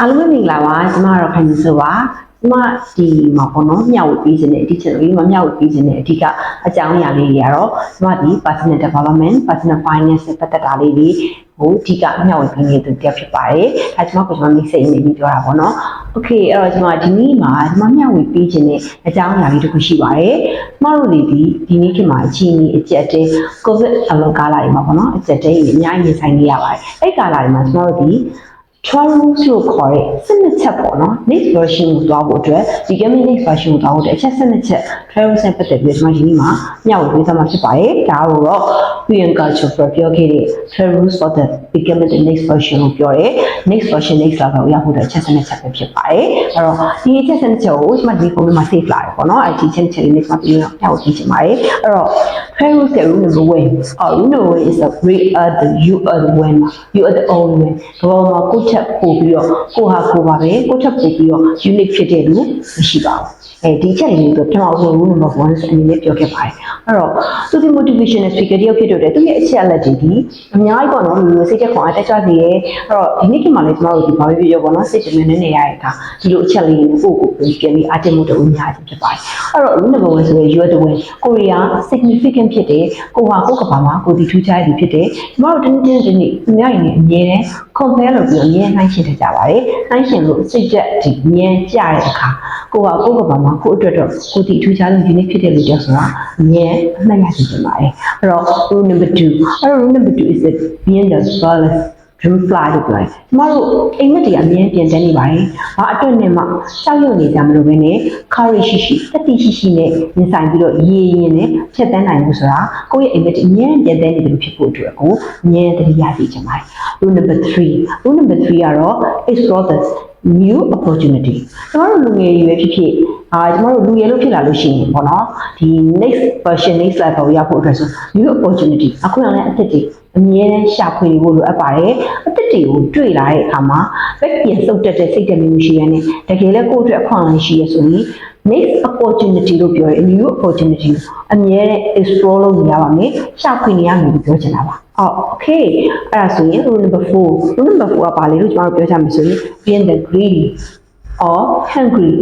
အားလုံးပဲမင်္ဂလာပါကျမကတော့ခိုင်နေဆိုပါကျမဒီမှာပေါ့နော်မျှဝေပေးခြင်းနဲ့ဒီ channel လေးမှာမျှဝေပေးခြင်းနဲ့အဓိကအကြောင်းအရာလေးတွေကတော့ကျမဒီ personal development personal finance နဲ့ပတ်သက်တာလေးတွေဟိုအဓိကမျှဝေပေးနေတဲ့တရားဖြစ်ပါတယ်အဲကျမကိုကျမမိတ်ဆွေနေပြီးပြောတာပေါ့နော် okay အဲ့တော့ကျမဒီနေ့မှာကျမမျှဝေပေးခြင်းနဲ့အကြောင်းအရာလေးတစ်ခုရှိပါတယ်ကျမတို့တွေဒီဒီနေ့ခေတ်မှာအချိန်ကြီးအကျက်တဲ covid အလောကာလာတွေမှာပေါ့နော်အကျက်တဲကြီးအများကြီးရင်ဆိုင်နေရပါတယ်အဲ့ကာလာတွေမှာကျမတို့ဒီ trial rules လို့ခေါ်တဲ့စနစ်ချက်ပေါ့နော် next version ကိုသွားဖို့အတွက်ဒီ gaming next version ကိုသွားဖို့အတွက်အချက်စနစ်ချက် trial rules နဲ့ပတ်သက်ပြီးတော့ကျွန်တော်ဒီနေ့မှာမျှဝေပေးသွားမှာဖြစ်ပါတယ်ဒါကိုတော့ Priyanka Chopra ပြောခဲ့တဲ့ trial rules for the becoming the next version ကိုပြောတယ် next version next level ကိုရောက်ဖို့အတွက်အချက်စနစ်ချက်ပဲဖြစ်ပါတယ်အဲ့တော့ဒီအချက်စနစ်ချက်ကိုကျွန်မဒီပုံမှာ save လာတယ်ပေါ့နော်အဲ့ဒီချက်ချက်လေး next မှာပြီးတော့မျှဝေပေးချင်ပါတယ်အဲ့တော့ trial rules ရဲ့ rule number 1 or rule number 1 is the we are the you are the one you are the only one ဘောမှာကိုယ့်ချက်ပို့ပြီးတော့ကိုဟာကိုပါပဲကိုယ့်ချက်ပို့ပြီးတော့ unique ဖြစ်တဲ့လူမရှိပါဘူးအဲဒီချက်လေးကိုကျွန်တော်ဆို rule number 1အနေနဲ့ပြောခဲ့ပါတယ်အဲ့တော့သူဒီ motivational speaker တယောက်ဖြစ်တဲ့သူရဲ့အချက်အလက်တွေဒီအများကြီးပေါ့နော်လူမျိုးစိတ်ချက်ခွန်အားတက်ကြစေရဲအဲ့တော့ဒီနေ့ကမှလည်းကျွန်တော်တို့ဒီဘာပဲပြောပေါ့နော်စိတ်ကြမနေနေရတဲ့အခါဒီလိုအချက်လေးကိုကိုယ့်ကိုပြန်ပြီးအတင်မှုတူများခြင်းဖြစ်ပါတယ်အဲ့တော့ rule number 1ဆိုရင် you are the one ကိုရီးယား significant ဖြစ်တယ်ကိုဟာကိုယ့်ကဘာမှာကိုဒီထူးခြားရည်ဖြစ်တယ်ကျွန်တော်တို့တင်းတင်းတင်းနေအများကြီးနေအမြဲတမ်း compare လုပ်ပြီးအမြဲနှိုင်းရှင်တကြပါတယ်နှိုင်းရှင်လို့စိတ်ချက်ဒီမြဲကြတဲ့အခါကိုဟာကိုယ့်ကဘာမှာကိုအတွက်တော့ကိုဒီထူးခြားဆုံးဒီနေ့ဖြစ်တဲ့လူကြောင့်ဆိုတာအမြဲအမှတ်ရရှိကြပါတယ်အဲ့တော့ rule number 2အဲ့တော့ rule number 2 is that being the balance dream fly လို့ပြောတယ်။ကျမတို့အိမ်မက်တွေအမြဲပြင်တန်းနေပါတယ်။ဘာအတွက်နဲ့မှစောက်ရုံနေကြမလို့ပဲနဲ့ courage ရှိရှိတတိရှိရှိနဲ့ရင်ဆိုင်ပြီးတော့ရေရင်နဲ့ဖြတ်တန်းနိုင်မှုဆိုတာကိုယ့်ရဲ့အိမ်မက်တွေအမြဲပြင်တန်းနေတယ်လို့ဖြစ်ဖို့အတွက်ကိုအမြဲတတိယသိချင်ပါတယ်။ rule number 3 rule number 3ကတော့ explore the new opportunity ကျမတို့လူငယ်တွေပဲဖြစ်ဖြစ်အာကျမတို့လူရည်လို့ဖြစ်လာလို့ရှိရင်ပေါ့နော်ဒီ next version next level ကိုရောက်ဖို့အတွက်ဆို new opportunity အခုလည်းအသစ်တွေ အမြဲတမ်းရှာဖွေဖို့လိုအပ်ပါတယ်အသစ်တွေကိုတွေ့လာတဲ့အခါမှာဘက်ပြန်စုပ်တက်တဲ့စိတ်တမျိုးရှိရတဲ့တကယ်လည်းကိုယ့်အတွက်အခွင့်အရေးရှိရဆိုရင် next opportunity လို့ပြောရင် new opportunity အမြဲတမ်း explore လုပ်နေရပါမယ်ရှာဖွေနေရမယ်လို့ပြောချင်တာပါအော် okay အဲ့ဒါဆိုရင် rule number 4 rule number 4ကပါလေလို့ကျွန်တော်တို့ပြောကြမယ်ဆိုရင် being the greedy or hungry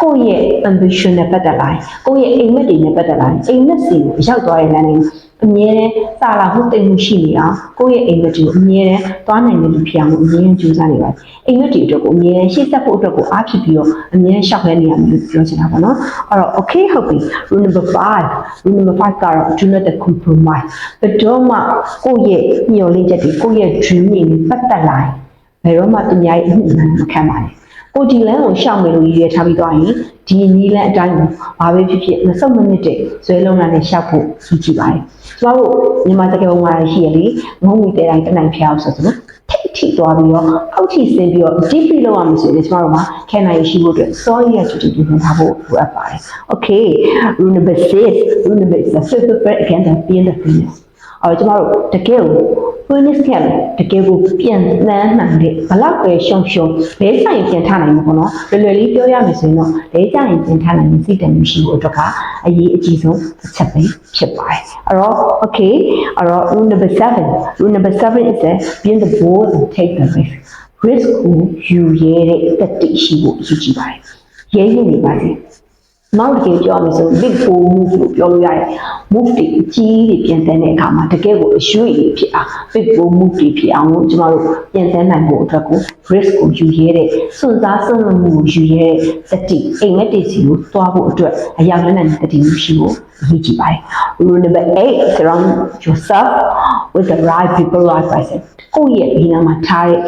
ကိုယ့်ရဲ့ ambition နဲ့ပတ်သက်လာရင်ကိုယ့်ရဲ့အိမ်မက်တွေနဲ့ပတ်သက်လာရင်အိမ်မက်စီကိုရောက်သွားတဲ့လမ်းလေး အမြဲတမ်းစာလာမှုတိတ်မှုရှိနေအောင်ကိုယ့်ရဲ့အိမ်မက်တွေကိုအမြဲတမ်းသွားနိုင်တဲ့လူဖြစ်အောင်အမြဲတမ်းကြိုးစားနေပါတယ်အိမ်မက်တွေအတွက်ကိုအမြဲတမ်းရှေ့ဆက်ဖို့အတွက်ကိုအားဖြစ်ပြီးတော့အမြဲတမ်းရှောက်ခဲနေရမယ်လို့ပြောချင်တာပေါ့နော်အဲ့တော့ okay ဟုတ်ပြီ rule number 5 rule number 5ကတော့ do not compromise ဘယ်တော့မှကိုယ့်ရဲ့ညှော်လင့်ချက်တွေကိုယ့်ရဲ့ dream တွေနဲ့ပတ်သက်လာရင်ဘယ်တော့မှသူများရဲ့အမှုအမှန်မခံပါနဲ့ ကိုဒီလန်းကိုရှောက်မယ်လို့ရည်ရွယ်ထားပြီးသွားရင်ဒီနီးလန်းအတိုင်းကိုဘာပဲဖြစ်ဖြစ်မစုံမနစ်တဲ့ဇွဲလုံးလာနဲ့ရှောက်ဖို့ကြီးကြည့်ပါတယ်။ကျမတို့မြန်မာစကားပုံမှာရှိရလေငုံမီတဲ့တိုင်းတနိုင်ဖျောက်ဆိုဆိုနော်ထိတ်ထိသွားပြီးတော့အောက်ထိဆင်းပြီးတော့ deeply လောက်ရမယ်ဆိုရင်ကျမတို့မှာခံနိုင်ရရှိဖို့အတွက် sorry ရတူတူပြင်ထားဖို့လိုအပ်ပါတယ်။ Okay rule number 6 rule number 6 the fifth part again the being the fitness အော်ကျမတို့တကယ်ကို fitness ကလည်းတကယ်ကိုပြန်လန်းနိုင်တဲ့ဘလောက်ပဲရှုံရှုံလဲဆိုင်ပြန်ထားနိုင်မှာပေါ့နော်လွယ်လွယ်လေးပြောရမယ်ဆိုရင်တော့လဲကြရင်ပြန်ထားနိုင်တဲ့စိတ်တည်းမရှိဘူးအတွက်ကအရေးအကြီးဆုံးအချက်ပဲဖြစ်ပါတယ်အဲ့တော့ okay အဲ့တော့ rule number 7 rule number 7 is that being the bold and take the risk risk ကိုယူရဲတဲ့တက်တိရှိဖို့အရေးကြီးပါတယ်ရဲရင်နေပါစေ နောက်တစ်ကြိမ်ပြောရမယ်ဆို big four move လို့ပြောလို့ရတယ် move တွေအကြီးတွေပြန်တဲ့အခါမှာတကယ်ကိုအရွေ့တွေဖြစ်အောင် big four move တွေဖြစ်အောင်လို့ကျမတို့ပြန်တဲ့နိုင်ဖို့အတွက်ကို risk ကိုယူရဲတဲ့စွန့်စားစွန့်လွတ်မှုကိုယူရဲတဲ့တတိအိမ်မက်တွေစီကိုသွားဖို့အတွက်အရာလည်းနိုင်တဲ့တတိမျိုးရှိဖို့အရေးကြီးပါတယ် rule number 8 surround yourself with the right people right person ကိုယ့်ရဲ့ဒီနာမှာထားတဲ့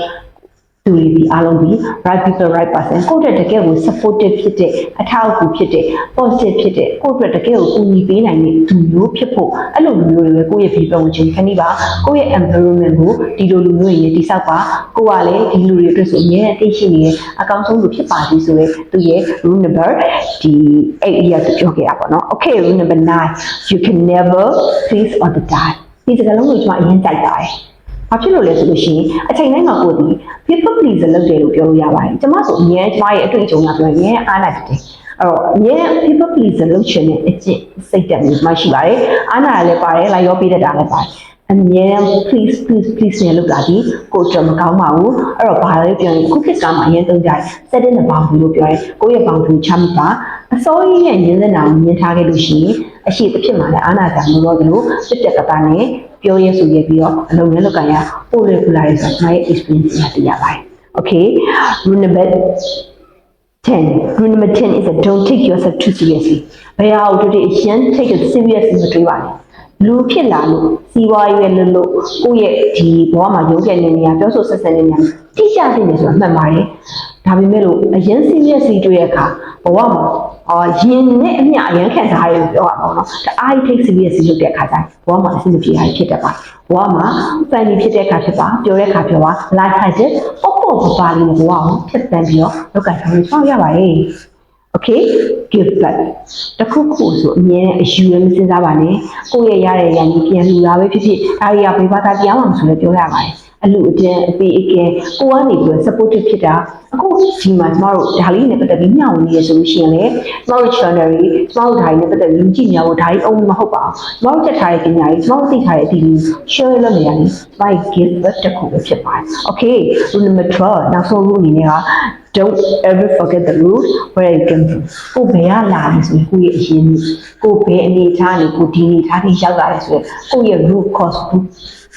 သူတွေဒီအားလုံးဒီ right people right person ကိုယ့်အတွက်တကယ်ကို supportive ဖြစ်တဲ့အထောက်အကူဖြစ်တဲ့ positive ဖြစ်တဲ့ကိုယ့်အတွက်တကယ်ကိုကူညီပေးနိုင်တဲ့သူမျိုးဖြစ်ဖို့အဲ့လိုလူမျိုးတွေပဲကိုယ့်ရဲ့ people ဝင်ချင်းခဏိပါကိုယ့်ရဲ့ environment ကိုဒီလိုလူမျိုးတွေနဲ့တိဆောက်ပါကိုကလည်းဒီလူတွေအတွက်ဆိုအများအသိရှိနေတဲ့အကောင်းဆုံးလူဖြစ်ပါသည်ဆိုရဲသူရဲ့ rule number ဒီ8ရက်ပြောခဲ့တာပေါ့နော် okay rule number 9 you can never please or the die ဒီစကားလုံးကိုကျွန်မအရင်ကြိုက်ပါတယ် ဘာဖြစ်လို့လဲဆိုလို့ရှိရင်အချိန်တိုင်းမှာကိုယ်ဒီ people pleaser လုပ်တယ်လို့ပြောလို့ရပါတယ်ကျွန်မဆိုအများကျွန်မရဲ့အတွေ့အကြုံကပြောရင်အားနာတယ်အဲ့တော့အများ people pleaser လုပ်ချင်တဲ့အကျင့်စိတ်တက်မျိုးမှရှိပါတယ်အားနာလည်းပါတယ်လိုက်ရောပေးတတ်တာလည်းပါတယ်အမြဲတမ်း please please please နဲ့လုပ်တာဒီကိုယ်တော့မကောင်းပါဘူးအဲ့တော့ဘာလဲပြောရင်ခုခေတ်ကမှအရင်သုံးကြတယ် set in the boundary လို့ပြောရဲကိုယ့်ရဲ့ boundary ချမှတ်ပါအစိုးရရဲ့ညင်းစင်တာကိုမြင်ထားခဲ့လို့ရှိရင်အရှိတစ်ဖြစ်မှလည်းအာနာတာမလို့လို့စစ်တက်ကတာနဲ့ ပြောရဲဆိုရပြီးတော့အလုံးနဲ့လောက်ကရပို့ရပလာရဆိုတော့ my experience နဲ့တရားပါတယ် okay rule number 10 rule number 10 is that don't take yourself too seriously ဘယ်ဟာကိုတို့အရင် take it seriously မတွေးပါနဲ့ လူဖြစ်လာလို့စီးပွားရေးပဲလုပ်လို့ကိုယ့်ရဲ့ဒီဘဝမှာရုန်းကန်နေနေရပြောဆိုဆက်ဆံနေနေရတိကျသိနေဆိုတာမှတ်ပါတယ်ဒါပေမဲ့လို့အရင် seriously တွေ့ရအခါဘဝမှာအာရင်နဲ့အမျှအရင်ခံစားရတယ်ပြောရမှာပေါ့နော်ဒါအား take seriously လုပ်တဲ့အခါကျရင်ဘဝမှာအဆင်မပြေတာဖြစ်တတ်ပါဘဝမှာ family ဖြစ်တဲ့အခါဖြစ်ပါပြောတဲ့အခါပြောပါ life has it ပေါ့ပေါ့ပါပါလေးဘဝကိုဖြစ်တန်ပြီးတော့လောက်ကဆောင်ဆောင်ရပါတယ် okay give back တခုခုဆိုအမြဲအယူရမစင်စားပါနဲ့ကိုယ့်ရဲ့ရတဲ့ရန်ကြီးပြန်လူလာပဲဖြစ်ဖြစ်ဒါတွေကဘေးဘာသာတရားမှမဆိုလဲပြောရပါတယ်အလူအကျဉ်အပေးအကဲကိုကနေပြီးတော့ supportive ဖြစ်တာအခုဒီမှာကျမတို့ဒါလေးနဲ့ပတ်သက်ပြီးမျှဝေနေရဆိုလို့ရှိရင်လေကျမတို့ channel တွေကျမတို့ဒါလေးနဲ့ပတ်သက်ပြီးကြည့်နေရဖို့ဒါလေးအုံမဟုတ်ပါဘူးကျမတို့ချက်ထားတဲ့ပညာတွေကျမတို့သိထားတဲ့အသီးတွေ share လုပ်နေရတယ် by give back တခုပဲဖြစ်ပါတယ် okay rule number 12နောက်ဆုံး rule အနေနဲ့က don't ever forget the root where you came from ကိုဘယ်ကလာလဲဆိုရင်ကိုယ့်ရဲ့အရင်ကိုဘယ်အနေထားနေကိုဒီအနေထားထိရောက်လာတယ်ဆိုရင်ကိုယ့်ရဲ့ root cause ကို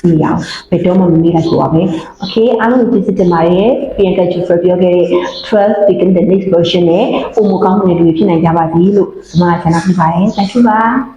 သိရအောင်ဘယ်တော့မှမမေ့လိုက်ကိုပါပဲ okay အားလုံးဒီစစ်တင်ပါတယ်ပြန်ကချူဖပြောခဲ့တဲ့12 begin the next version နဲ့ပုံမကောင်းတဲ့လူတွေဖြစ်နိုင်ကြပါသည်လို့ဒီမှာဆန္ဒပြပါတယ် thank you ပါ